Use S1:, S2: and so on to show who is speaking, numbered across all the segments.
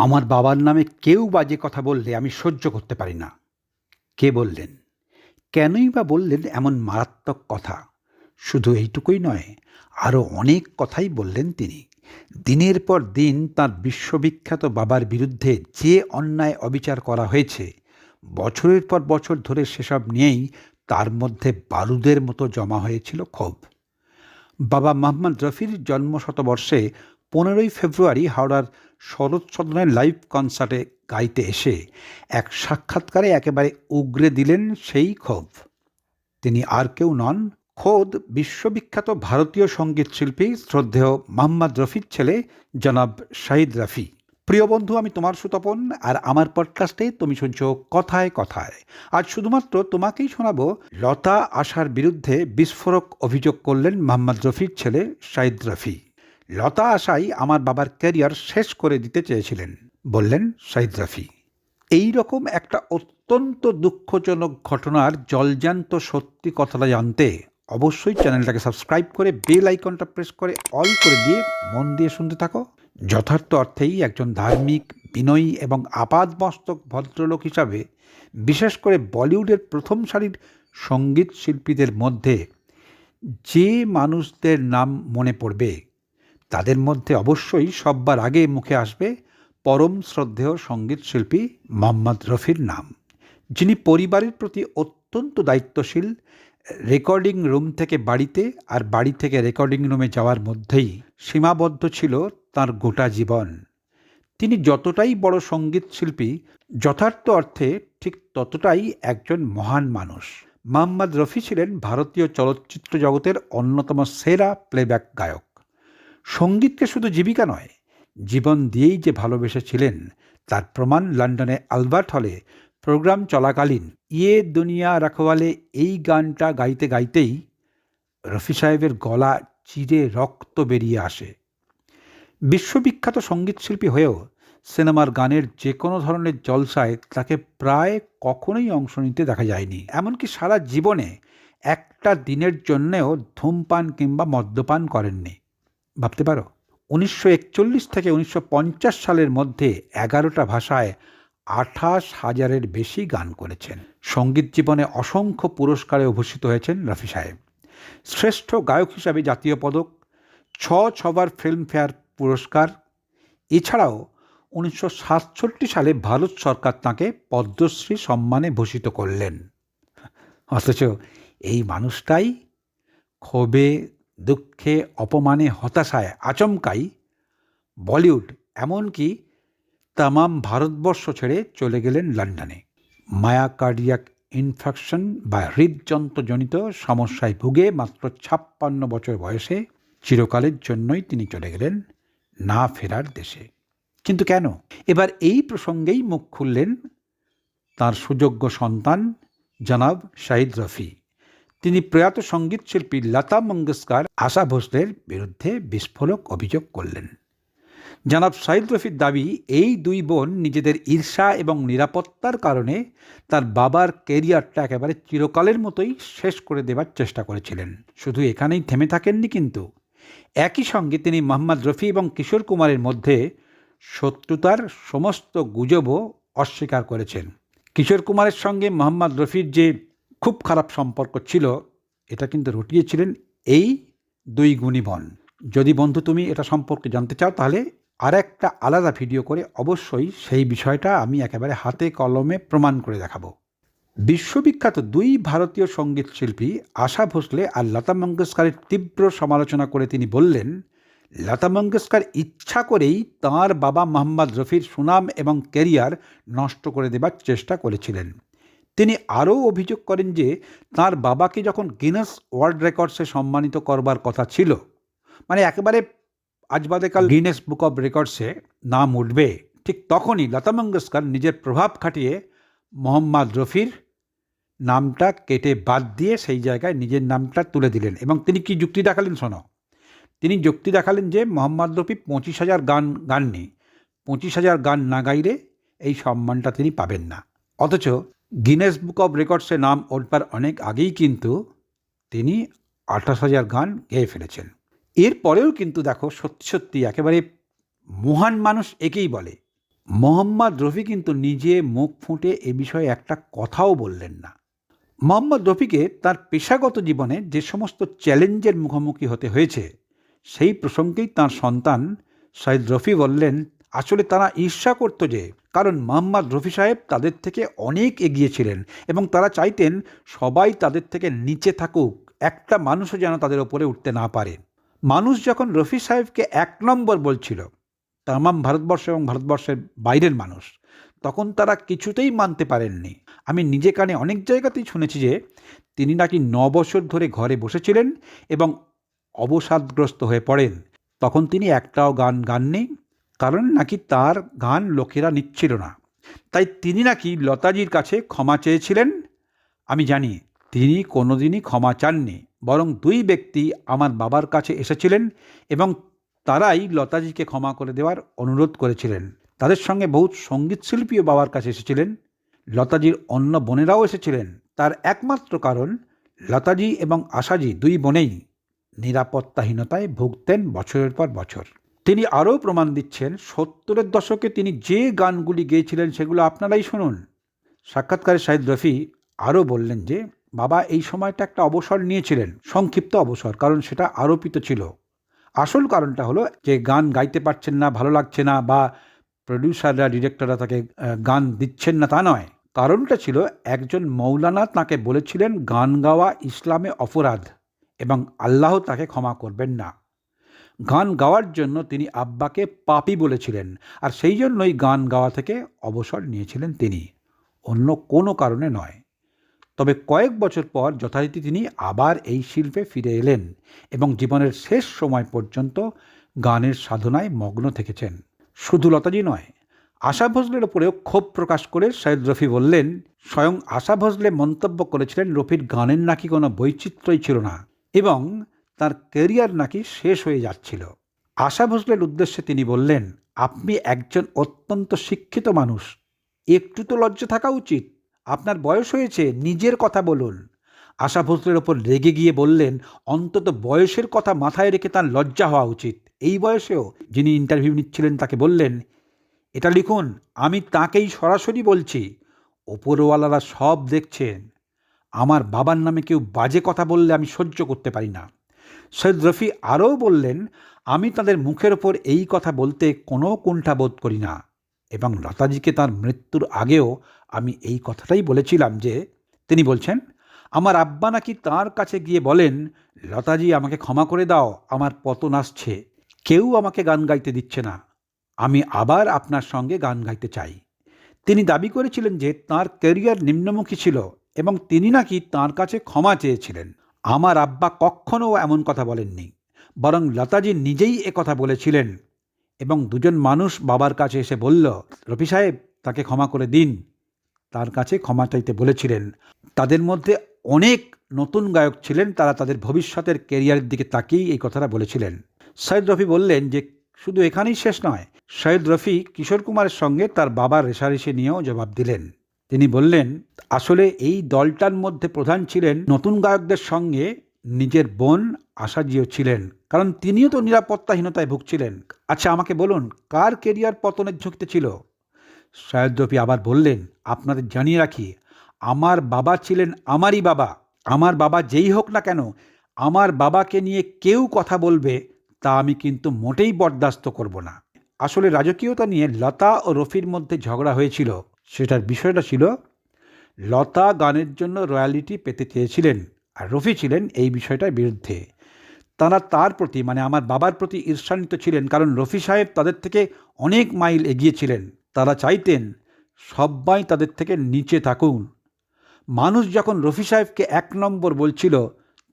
S1: আমার বাবার নামে কেউ বাজে কথা বললে আমি সহ্য করতে পারি না। কে বললেন? কেনই বা বললেন এমন মারাত্মক কথা? শুধু এইটুকুই নয় আরও অনেক কথাই বললেন তিনি। দিনের পর দিন তার বিশ্ববিখ্যাত বাবার বিরুদ্ধে যে অন্যায় অবিচার করা হয়েছে, বছরের পর বছর ধরে সেসব নিয়েই তার মধ্যে বারুদের মতো জমা হয়েছিল ক্ষোভ। বাবা মোহাম্মদ রফির জন্ম শতবর্ষে পনেরোই ফেব্রুয়ারি হাওড়ার শরৎ সদনের লাইভ কনসার্টে গাইতে এসে এক সাক্ষাৎকারে একেবারে উগরে দিলেন সেই ক্ষোভ। তিনি আর কেউ নন, খোদ বিশ্ববিখ্যাত ভারতীয় সংগীত শিল্পী শ্রদ্ধেয় মোহাম্মদ রফির ছেলে জনাব শাহিদ রফি। প্রিয় বন্ধু, আমি তোমার সুতপন আর আমার পডকাস্টে তুমি শুনছো কথায় কথায়। আজ শুধুমাত্র তোমাকেই শোনাবো লতা আশার বিরুদ্ধে বিস্ফোরক অভিযোগ করলেন মোহাম্মদ রফির ছেলে শাহিদ রফি। লতা আশাই আমার বাবার ক্যারিয়ার শেষ করে দিতে চেয়েছিলেন, বললেন শাহিদ রাফি। এই রকম একটা অত্যন্ত দুঃখজনক ঘটনার জলজান্ত সত্যি কথাটা জানতে অবশ্যই চ্যানেলটাকে সাবস্ক্রাইব করে বেল আইকনটা প্রেস করে অল করে দিয়ে মন দিয়ে শুনতে থাকো। যথার্থ অর্থেই একজন ধার্মিক, বিনয়ী এবং আপাদমস্তক ভদ্রলোক হিসাবে, বিশেষ করে বলিউডের প্রথম সারির সংগীত শিল্পীদের মধ্যে যে মানুষদের নাম মনে পড়বে তাদের মধ্যে অবশ্যই সববার আগে মুখে আসবে পরম শ্রদ্ধেয় সংগীত শিল্পী মোহাম্মদ রফির নাম, যিনি পরিবারের প্রতি অত্যন্ত দায়িত্বশীল, রেকর্ডিং রুম থেকে বাড়িতে আর বাড়ি থেকে রেকর্ডিং রুমে যাওয়ার মধ্যেই সীমাবদ্ধ ছিল তার গোটা জীবন। তিনি যতটাই বড় সংগীত শিল্পী, যথার্থ অর্থে ঠিক ততটাই একজন মহান মানুষ। মোহাম্মদ রফি ছিলেন ভারতীয় চলচ্চিত্র জগতের অন্যতম সেরা প্লেব্যাক গায়ক। সঙ্গীতকে শুধু জীবিকা নয়, জীবন দিয়েই যে ভালোবেসেছিলেন, তার প্রমাণ লন্ডনে আলবার্ট হলে প্রোগ্রাম চলাকালীন ইয়ে দুনিয়া রাখওয়ালে এই গানটা গাইতে গাইতেই রফি সাহেবের গলা চিরে রক্ত বেরিয়ে আসে। বিশ্ববিখ্যাত সঙ্গীতশিল্পী হয়েও সিনেমার গানের যে কোনো ধরনের জলসায় তাকে প্রায় কখনোই অংশ নিতে দেখা যায়নি। এমনকি সারা জীবনে একটা দিনের জন্যেও ধূমপান কিংবা মদ্যপান করেননি। ভাবতে পারো, উনিশশো একচল্লিশ থেকে উনিশশো পঞ্চাশ সালের মধ্যে এগারোটা ভাষায় আঠাশ হাজারের বেশি গান করেছেন। সংগীত জীবনে অসংখ্য পুরস্কারে ভূষিত হয়েছেন রফি সাহেব। শ্রেষ্ঠ গায়ক হিসাবে জাতীয় পদক, ছ ছবার ফিল্মফেয়ার পুরস্কার। এছাড়াও উনিশশো সাতষট্টি সালে ভারত সরকার তাঁকে পদ্মশ্রী সম্মানে ভূষিত করলেন। অথচ এই মানুষটাই ক্ষোভে দুঃখে অপমানে হতাশায় আচমকাই বলিউড, এমনকি তামাম ভারতবর্ষ ছেড়ে চলে গেলেন লন্ডনে। মায়া কার্ডিয়াক ইনফেকশন বা হৃদযন্ত্রজনিত সমস্যায় ভুগে মাত্র ছাপ্পান্ন বছর বয়সে চিরকালের জন্যই তিনি চলে গেলেন না ফেরার দেশে। কিন্তু কেন? এবার এই প্রসঙ্গেই মুখ খুললেন তার সুযোগ্য সন্তান জনাব শাহিদ রফি। তিনি প্রয়াত সংগীত শিল্পী লতা মঙ্গেশকর, আশা ভোসলের বিরুদ্ধে বিস্ফোরক অভিযোগ করলেন। জনাব সাইদ রফির দাবি, এই দুই বোন নিজেদের ঈর্ষা এবং নিরাপত্তার কারণে তার বাবার কেরিয়ারটা একেবারে চিরকালের মতোই শেষ করে দেবার চেষ্টা করেছিলেন। শুধু এখানেই থেমে থাকেননি কিন্তু। একই সঙ্গে তিনি মোহাম্মদ রফি এবং কিশোর কুমারের মধ্যে শত্রুতার সমস্ত গুজবও অস্বীকার করেছেন। কিশোর কুমারের সঙ্গে মোহাম্মদ রফির যে খুব খারাপ সম্পর্ক ছিল, এটা কিন্তু রটিয়েছিলেন এই দুই গুণীবন যদি বন্ধু তুমি এটা সম্পর্কে জানতে চাও, তাহলে আর একটা আলাদা ভিডিও করে অবশ্যই সেই বিষয়টা আমি একেবারে হাতে কলমে প্রমাণ করে দেখাবো। বিশ্ববিখ্যাত দুই ভারতীয় সংগীত শিল্পী আশা ভোসলে আর লতা মঙ্গেশকরের তীব্র সমালোচনা করে তিনি বললেন, লতা মঙ্গেশকর ইচ্ছা করেই তাঁর বাবা মোহাম্মদ রফির সুনাম এবং ক্যারিয়ার নষ্ট করে দেবার চেষ্টা করেছিলেন। তিনি আরও অভিযোগ করেন যে তার বাবাকে যখন গিনেস ওয়ার্ল্ড রেকর্ডসে সম্মানিত করবার কথা ছিল মানে একেবারে আজ বাদেকাল গিনেস বুক অব রেকর্ডসে নাম উঠবে, ঠিক তখনই লতা মঙ্গেশকর নিজের প্রভাব খাটিয়ে মোহাম্মদ রফির নামটা কেটে বাদ দিয়ে সেই জায়গায় নিজের নামটা তুলে দিলেন। এবং তিনি কি যুক্তি দেখালেন শোনো, তিনি যুক্তি দেখালেন যে মোহাম্মদ রফি পঁচিশ হাজার গান গাননি, পঁচিশ হাজার গান না গাইলে এই সম্মানটা তিনি পাবেন না। অথচ গিনেস বুক অব রেকর্ডসে নাম উঠবার অনেক আগেই কিন্তু তিনি আঠাশ হাজার গান গেয়ে ফেলেছেন। এরপরেও কিন্তু দেখো সত্যি সত্যি একেবারে মহান মানুষ একেই বলে। মোহাম্মদ রফি কিন্তু নিজে মুখ ফুটে এ বিষয়ে একটা কথাও বললেন না। মোহাম্মদ রফিকে তার পেশাগত জীবনে যে সমস্ত চ্যালেঞ্জের মুখোমুখি হতে হয়েছে, সেই প্রসঙ্গেই তার সন্তান সাইদ রফি বললেন আসলে তারা ঈর্ষা করতো যে কারণ মোহাম্মদ রফি সাহেব তাদের থেকে অনেক এগিয়ে ছিলেন এবং তারা চাইতেন সবাই তাদের থেকে নিচে থাকুক, একটা মানুষও যেন তাদের ওপরে উঠতে না পারে। মানুষ যখন রফি সাহেবকে এক নম্বর বলছিল, তামাম ভারতবর্ষ এবং ভারতবর্ষের বাইরের মানুষ, তখন তারা কিছুতেই মানতে পারেননি। আমি নিজে কানে অনেক জায়গাতেই শুনেছি যে তিনি নাকি ন বছর ধরে ঘরে বসেছিলেন এবং অবসাদগ্রস্ত হয়ে পড়েন। তখন তিনি একটাও গান গাননি কারণ নাকি তার গান লোকেরা নিচ্ছিল না। তাই তিনি নাকি লতাজির কাছে ক্ষমা চেয়েছিলেন? আমি জানি, তিনি কোনোদিনই ক্ষমা চাননি, বরং দুই ব্যক্তি আমার বাবার কাছে এসেছিলেন এবং তারাই লতাজিকে ক্ষমা করে দেওয়ার অনুরোধ করেছিলেন। তাদের সঙ্গে বহু সংগীত শিল্পীও বাবার কাছে এসেছিলেন। লতাজির অন্য বোনেরাও এসেছিলেন। তার একমাত্র কারণ, লতাজি এবং আশাজি দুই বোনেই নিরাপত্তাহীনতায় ভুগতেন বছরের পর বছর। তিনি আরও প্রমাণ দিচ্ছেন, সত্তরের দশকে তিনি যে গানগুলি গেয়েছিলেন সেগুলো আপনারাই শুনুন। সাক্ষাৎকারে শাহিদ রফি আরও বললেন যে, বাবা, এই সময়টা একটা অবসর নিয়েছিলেন, সংক্ষিপ্ত অবসর, কারণ সেটা আরোপিত ছিল। আসল কারণটা হলো যে গান গাইতে পারছেন না, ভালো লাগছে না, বা প্রডিউসাররা ডিরেক্টররা তাকে গান দিচ্ছেন না, তা নয়। কারণটা ছিল একজন মৌলানা তাকে বলেছিলেন, গান গাওয়া ইসলামে অপরাধ এবং আল্লাহ তাকে ক্ষমা করবেন না। গান গাওয়ার জন্য তিনি আব্বাকে পাপি বলেছিলেন আর সেই জন্যই গান গাওয়া থেকে অবসর নিয়েছিলেন তিনি। অন্য কোনো কারণে নয়। তবে কয়েক বছর পর যথারীতি তিনি আবার এই শিল্পে ফিরে এলেন এবং জীবনের শেষ সময় পর্যন্ত গানের সাধনায় মগ্ন থেকেছেন। শুধু লতাজি নয়, আশা ভোসলের ওপরেও ক্ষোভ প্রকাশ করে সৈয়দ রফি বললেন, স্বয়ং আশা ভোসলে মন্তব্য করেছিলেন রফির গানের নাকি কোনো বৈচিত্র্যই ছিল না। এবং তার কেরিয়ার নাকি শেষ হয়ে যাচ্ছিল। আশা ভোসলের উদ্দেশ্যে তিনি বললেন, আপনি একজন অত্যন্ত শিক্ষিত মানুষ। একটু তো লজ্জা থাকা উচিত। আপনার বয়স হয়েছে, নিজের কথা বলুন। আশা ভোসলের ওপর রেগে গিয়ে বললেন, অন্তত বয়সের কথা মাথায় রেখে তার লজ্জা হওয়া উচিত। এই বয়সেও যিনি ইন্টারভিউ নিচ্ছিলেন তাকে বললেন, এটা লিখুন, আমি তাকেই সরাসরি বলছি। ওপরওয়ালারা সব দেখছেন। আমার বাবার নামে কেউ বাজে কথা বললে আমি সহ্য করতে পারি না। সৈয়দ রফি আরও বললেন, আমি তাদের মুখের ওপর এই কথা বলতে কোনো কুণ্ঠা বোধ করি না। এবং লতাজিকে তার মৃত্যুর আগেও আমি এই কথাটাই বলেছিলাম যে, তিনি বলছেন, আমার আব্বা নাকি তার কাছে গিয়ে বলেন, লতাজি, আমাকে ক্ষমা করে দাও, আমার পতন আসছে। কেউ আমাকে গান গাইতে দিচ্ছে না। আমি আবার আপনার সঙ্গে গান গাইতে চাই। তিনি দাবি করেছিলেন যে, তার ক্যারিয়ার নিম্নমুখী ছিল এবং তিনি নাকি তার কাছে ক্ষমা চেয়েছিলেন। আমার আব্বা কখনও এমন কথা বলেননি, বরং লতাজি নিজেই এ কথা বলেছিলেন এবং দুজন মানুষ বাবার কাছে এসে বলল, রফি সাহেব, তাকে ক্ষমা করে দিন। তার কাছে ক্ষমা চাইতে বলেছিলেন। তাদের মধ্যে অনেক নতুন গায়ক ছিলেন, তারা তাদের ভবিষ্যতের কেরিয়ারের দিকে তাকিয়েই এই কথাটা বলেছিলেন। সৈয়দ রফি বললেন যে, শুধু এখানেই শেষ নয়। সৈয়দ রফি কিশোর কুমারের সঙ্গে তার বাবার রেশারেশি নিয়েও জবাব দিলেন। তিনি বললেন, আসলে এই দলটার মধ্যে প্রধান ছিলেন নতুন গায়কদের সঙ্গে নিজের বোন আশাজিও ছিলেন, কারণ তিনিও তো নিরাপত্তাহীনতায় ভুগছিলেন। আচ্ছা আমাকে বলুন, কার কেরিয়ার পতনের ঝুঁকিতে ছিল? সৈয়দ রফি আবার বললেন, আপনাদের জানিয়ে রাখি, আমার বাবা ছিলেন আমারই বাবা, আমার বাবা যেই হোক না কেন, আমার বাবাকে নিয়ে কেউ কথা বলবে তা আমি কিন্তু মোটেই বরদাস্ত করব না। আসলে রাজকীয়তা নিয়ে লতা ও রফির মধ্যে ঝগড়া হয়েছিল। সেটার বিষয়টা ছিল, লতা গানের জন্য রয়্যালিটি পেতে চেয়েছিলেন আর রফি ছিলেন এই বিষয়টার বিরুদ্ধে। তারা তার প্রতি মানে আমার বাবার প্রতি ঈর্ষান্বিত ছিলেন কারণ রফি সাহেব তাদের থেকে অনেক মাইল এগিয়েছিলেন। তারা চাইতেন সবাই তাদের থেকে নিচে থাকুন। মানুষ যখন রফি সাহেবকে এক নম্বর বলছিল,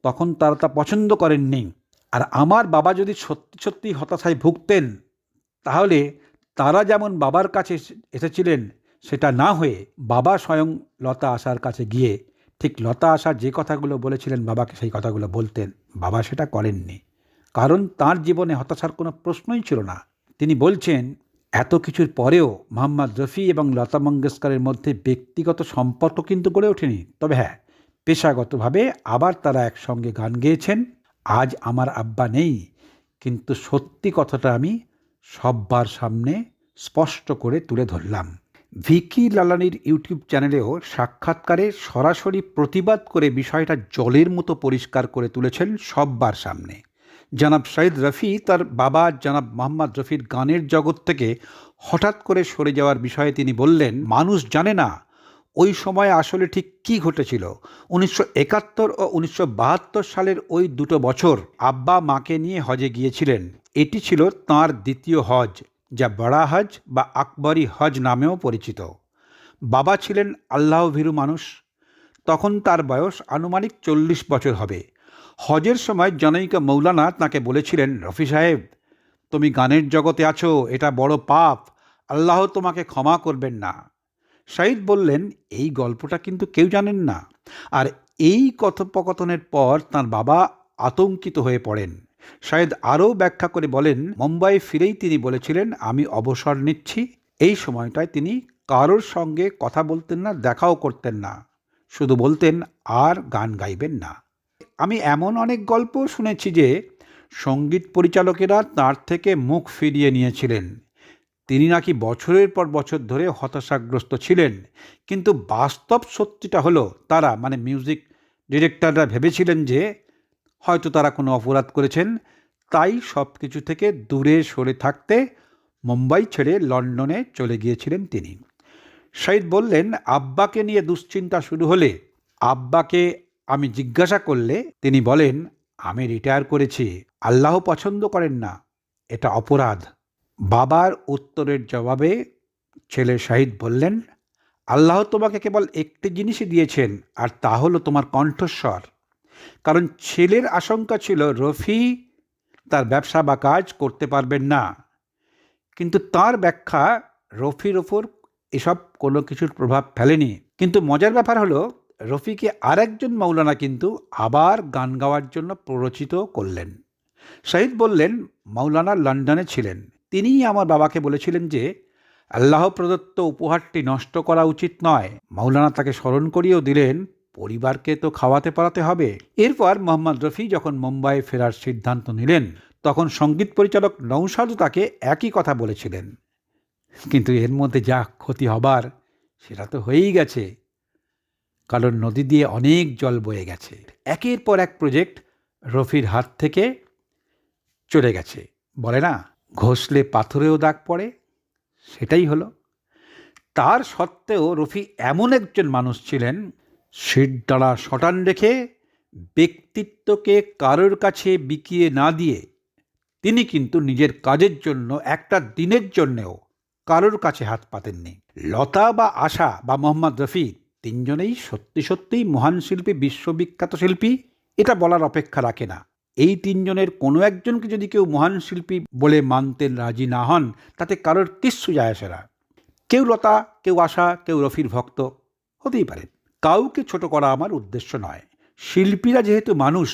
S1: তখন তারা তা পছন্দ করেননি। আর আমার বাবা যদি সত্যি সত্যি হতাশায় ভুগতেন, তাহলে তারা যেমন বাবার কাছে এসেছিলেন সেটা না হয়ে বাবা স্বয়ং লতা আশার কাছে গিয়ে ঠিক লতা আশা যে কথাগুলো বলেছিলেন বাবাকে সেই কথাগুলো বলতেন। বাবা সেটা করেননি। কারণ তার জীবনে হতাশার কোনো প্রশ্নই ছিল না। তিনি বলছেন, এত কিছুর পরেও মোহাম্মদ রফি এবং লতা মঙ্গেশকরের মধ্যে ব্যক্তিগত সম্পর্ক কিন্তু গড়ে ওঠেনি। তবে হ্যাঁ পেশাগতভাবে আবার তারা একসঙ্গে গান গেয়েছেন। আজ আমার আব্বা নেই। কিন্তু সত্যি কথাটা আমি সব্বার সামনে স্পষ্ট করে তুলে ধরলাম। ভিকি লালানির ইউটিউব চ্যানেলেও সাক্ষাৎকারে সরাসরি প্রতিবাদ করে বিষয়টা জলের মতো পরিষ্কার করে তুলেছেন সববার সামনে। জনাব শহীদ রফি তার বাবা জনাব মোহাম্মদ রফির গানের জগৎ থেকে হঠাৎ করে সরে যাওয়ার বিষয়ে তিনি বললেন, মানুষ জানে না ওই সময় আসলে ঠিক কী ঘটেছিল। উনিশশো একাত্তর ও উনিশশো বাহাত্তর সালের ওই দুটো বছর আব্বা মাকে নিয়ে হজে গিয়েছিলেন। এটি ছিল তাঁর দ্বিতীয় হজ। যা বড়া হজ বা আকবরী হজ নামেও পরিচিত। বাবা ছিলেন আল্লাহ ভীরু মানুষ। তখন তার বয়স আনুমানিক চল্লিশ বছর হবে। হজের সময় জনৈকা মৌলানা তাকে বলেছিলেন, রফি সাহেব, তুমি গানের জগতে আছো, এটা বড় পাপ, আল্লাহ তোমাকে ক্ষমা করবেন না। শাহিদ বললেন, এই গল্পটা কিন্তু কেউ জানেন না। আর এই কথোপকথনের পর তার বাবা আতঙ্কিত হয়ে পড়েন। শাহেদ আরও ব্যাখ্যা করে বলেন, মুম্বাই ফিরেই তিনি বলেছিলেন, আমি অবসর নিচ্ছি। এই সময়টায় তিনি কারোর সঙ্গে কথা বলতেন না, দেখাও করতেন না। শুধু বলতেন, আর গান গাইবেন না। আমি এমন অনেক গল্প শুনেছি যে, সংগীত পরিচালকেরা তার থেকে মুখ ফিরিয়ে নিয়েছিলেন। তিনি নাকি বছরের পর বছর ধরে হতাশাগ্রস্ত ছিলেন, কিন্তু বাস্তব সত্যিটা হলো, তারা মানে মিউজিক ডিরেক্টররা ভেবেছিলেন যে হয়তো তারা কোনো অপরাধ করেছেন। তাই সব কিছু থেকে দূরে সরে থাকতে মুম্বাই ছেড়ে লন্ডনে চলে গিয়েছিলেন তিনি। শহীদ বললেন, আব্বাকে নিয়ে দুশ্চিন্তা শুরু হলে, আব্বাকে আমি জিজ্ঞাসা করলে তিনি বলেন, আমি রিটায়ার করেছি, আল্লাহ পছন্দ করেন না, এটা অপরাধ। বাবার উত্তরের জবাবে ছেলে শাহিদ বললেন, আল্লাহ তোমাকে কেবল একটি জিনিসই দিয়েছেন, আর তা হলো তোমার কণ্ঠস্বর। কারণ ছেলের আশঙ্কা ছিল রফি তার ব্যবসা বা কাজ করতে পারবেন না। কিন্তু তার ব্যাখ্যা রফির ওপর এসব কোনো কিছুর প্রভাব ফেলেনি। কিন্তু মজার ব্যাপার হলো, রফিকে আরেকজন মৌলানা কিন্তু আবার গান গাওয়ার জন্য প্ররোচিত করলেন। শহীদ বললেন মৌলানা লন্ডনে ছিলেন। তিনিই আমার বাবাকে বলেছিলেন যে, আল্লাহ প্রদত্ত উপহারটি নষ্ট করা উচিত নয়। মৌলানা তাকে স্মরণ করিয়েও দিলেন পরিবারকে তো খাওয়াতে পারাতে হবে। এরপর মোহাম্মদ রফি যখন মুম্বাই ফেরার সিদ্ধান্ত নিলেন, তখন সংগীত পরিচালক নৌসাদও তাকে একই কথা বলেছিলেন। কিন্তু এর মধ্যে যা ক্ষতি হবার, সেটা তো হয়েই গেছে। কারণ নদী দিয়ে অনেক জল বয়ে গেছে। একের পর এক প্রজেক্ট রফির হাত থেকে চলে গেছে। বলে না, ঘষলে পাথরেও দাগ পড়ে, সেটাই হলো। তার সত্ত্বেও রফি এমন একজন মানুষ ছিলেন শির দ্বারা শটান রেখে ব্যক্তিত্বকে কারোর কাছে বিকিয়ে না দিয়ে তিনি কিন্তু নিজের কাজের জন্য একটা দিনের জন্যেও কারোর কাছে হাত পাতেননি। লতা বা আশা বা মোহাম্মদ রফি তিনজনেই সত্যি সত্যিই মহান শিল্পী, বিশ্ববিখ্যাত শিল্পী, এটা বলার অপেক্ষা রাখে না। এই তিনজনের কোনো একজনকে যদি কেউ মহান শিল্পী বলে মানতে রাজি না হন, তাতে কারোর কিচ্ছু যায় আসে না। কেউ লতা, কেউ আশা, কেউ রফির ভক্ত, হতেই পারে। কাউকে ছোট করা আমার উদ্দেশ্য নয়। শিল্পীরা যেহেতু মানুষ,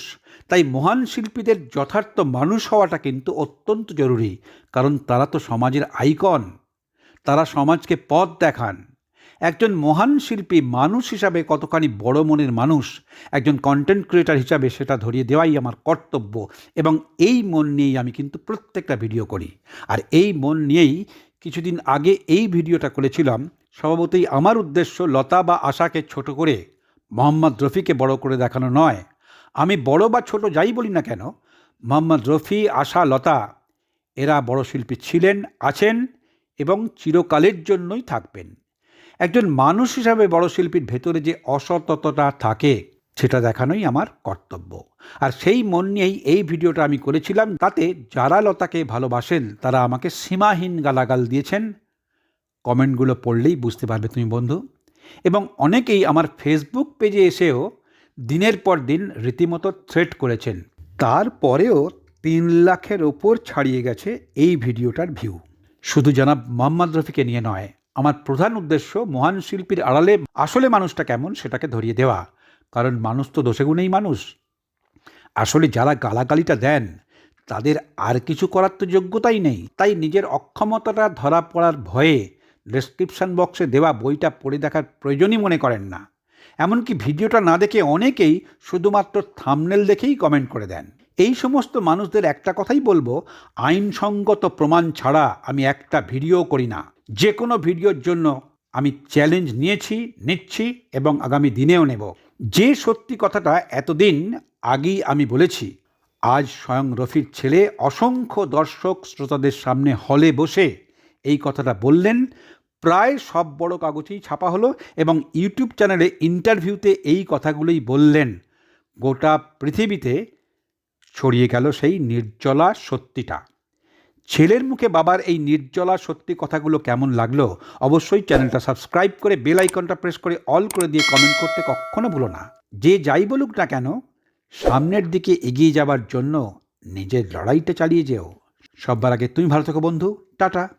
S1: তাই মহান শিল্পীদের যথার্থ মানুষ হওয়াটা কিন্তু অত্যন্ত জরুরি, কারণ তারা তো সমাজের আইকন। তারা সমাজকে পথ দেখান। একজন মহান শিল্পী মানুষ হিসাবে কতখানি বড় মনের মানুষ, একজন কন্টেন্ট ক্রিয়েটার হিসাবে সেটা ধরিয়ে দেওয়াই আমার কর্তব্য এবং এই মন নিয়েই আমি কিন্তু প্রত্যেকটা ভিডিও করি। আর এই মন নিয়েই কিছুদিন আগে এই ভিডিওটা করেছিলাম স্বভাবতই আমার উদ্দেশ্য লতা বা আশাকে ছোট করে, মোহাম্মদ রফিকে বড় করে দেখানো নয়। আমি বড় বা ছোট যাই বলি না কেন, মোহাম্মদ রফি, আশা, লতা, এরা বড় শিল্পী ছিলেন, আছেন এবং চিরকালের জন্যই থাকবেন। একজন মানুষ হিসাবে বড় শিল্পীর ভেতরে যে অসততা থাকে, সেটা দেখানোই আমার কর্তব্য। আর সেই মন নিয়েই এই ভিডিওটা আমি করেছিলাম, তাতে যারা লতাকে ভালোবাসেন, তারা আমাকে সীমাহীন গালাগাল দিয়েছেন কমেন্টগুলো পড়লেই বুঝতে পারবে তুমি বন্ধু। এবং অনেকেই আমার ফেসবুক পেজে এসেও দিনের পর দিন রীতিমতো থ্রেট করেছেন। তারপরেও তিন লাখের ওপর ছাড়িয়ে গেছে এই ভিডিওটার ভিউ শুধু জনাব মোহাম্মদ রফিকে নিয়ে নয়, আমার প্রধান উদ্দেশ্য মহান শিল্পীর আড়ালে আসলে মানুষটা কেমন সেটাকে ধরিয়ে দেওয়া। কারণ মানুষ তো দোষে গুণেই মানুষ। আসলে যারা গালাগালিটা দেন, তাদের আর কিছু করার তো যোগ্যতাই নেই। তাই নিজের অক্ষমতাটা ধরা পড়ার ভয়ে ডেসক্রিপশান বক্সে দেওয়া বইটা পড়ে দেখার প্রয়োজনই মনে করেন না। এমনকি ভিডিওটা না দেখে অনেকেই শুধুমাত্র থামনেল দেখেই কমেন্ট করে দেন। এই সমস্ত মানুষদের একটা কথাই বলব, আইনসঙ্গত প্রমাণ ছাড়া আমি একটা ভিডিও করি না। যে কোনো ভিডিওর জন্য আমি চ্যালেঞ্জ নিয়েছি, নিচ্ছি এবং আগামী দিনেও নেব। যে সত্যি কথাটা এতদিন আগেই আমি বলেছি, আজ স্বয়ং রফির ছেলে অসংখ্য দর্শক শ্রোতাদের সামনে হলে বসে এই কথাটা বললেন। প্রায় সব বড় কাগজেই ছাপা হলো এবং ইউটিউব চ্যানেলে ইন্টারভিউতে এই কথাগুলোই বললেন। গোটা পৃথিবীতে ছড়িয়ে গেল সেই নির্জলা সত্যিটা। ছেলের মুখে বাবার এই নির্জলা সত্যি কথাগুলো কেমন লাগল অবশ্যই চ্যানেলটা সাবস্ক্রাইব করে বেল আইকনটা প্রেস করে অল করে দিয়ে কমেন্ট করতে কখনো ভুলো না। যে যাই বলুক না কেন, সামনের দিকে এগিয়ে যাবার জন্য নিজের লড়াইটা চালিয়ে যেও। সববার আগে তুমি ভালো থেকো বন্ধু। টাটা।